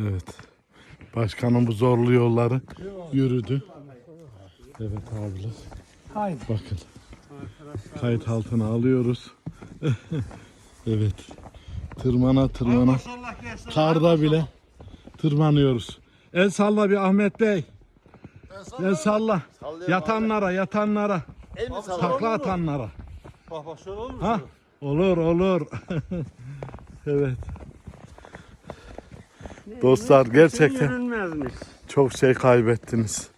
Evet. Başkanım bu zorlu yolları yürüdü. Evet abiler. Haydi. Bakın. Kayıt altına alıyoruz. evet. Tırmana tırmana. Karda bile tırmanıyoruz. El salla bir Ahmet Bey. El salla. Yatanlara, yatanlara, El mi sallar? takla atanlara. Bak bak şöyle olur mu? Ha? Olur, olur. evet. Dostlar gerçekten çok şey kaybettiniz.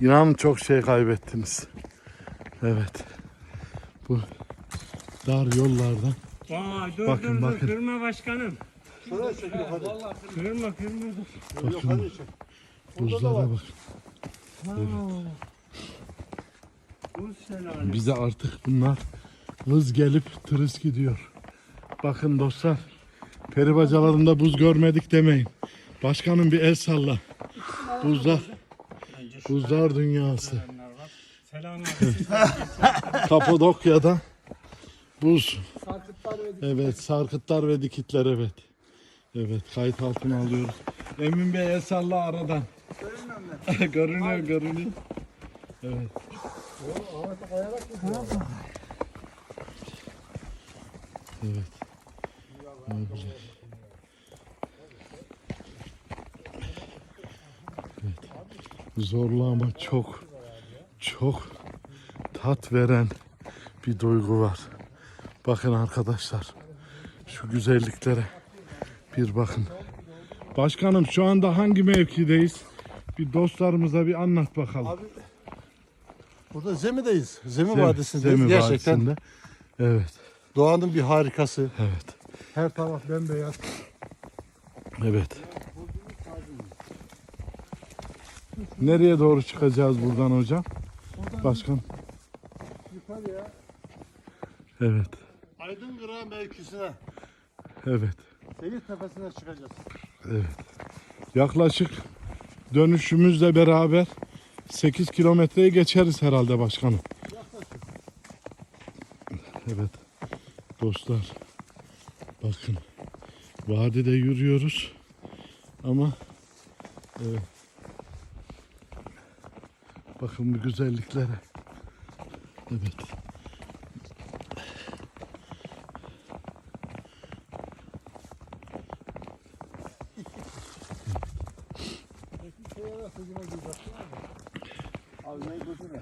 İnanın çok şey kaybettiniz. Evet. Bu dar yollardan Vay dur Bakın, dur dur bakın. kırma başkanım. Şuraya çekil hadi. Kırma kırma dur. Yok hadi çek. Buzlara var. bak. Bu şelale. Bize artık bunlar hız gelip tırıs gidiyor. Bakın dostlar. Peri bacalarında buz görmedik demeyin. Başkanım bir el salla. Buzlar. Buzlar dünyası. Selam abi. Kapadokya'da buz. Evet sarkıtlar ve dikitler evet. Evet kayıt altına alıyoruz. Emin Bey el salla aradan. görünüyor görünüyor. Evet. Evet. Evet. Zorlu ama çok çok tat veren bir duygu var. Bakın arkadaşlar. Şu güzelliklere bir bakın. Başkanım şu anda hangi mevkideyiz? Bir dostlarımıza bir anlat bakalım. Abi burada Zemi'deyiz. Zemi Zem- Vadisi'ndeyiz. Zemi Gerçekten Vadisi'nde. Evet, doğanın bir harikası. evet, Her taraf bembeyaz. evet. Nereye doğru çıkacağız buradan hocam? Başkan. Yukarıya Evet, Aydın Kırağı mevkisine, evet, Seyit Tepesi'ne çıkacağız. evet. Yaklaşık dönüşümüzle beraber 8 kilometreyi geçeriz herhalde başkanım. Evet. Dostlar. Bakın. Vadide yürüyoruz. Ama evet. Bakın bu güzelliklere. Evet. Abi ne götürme.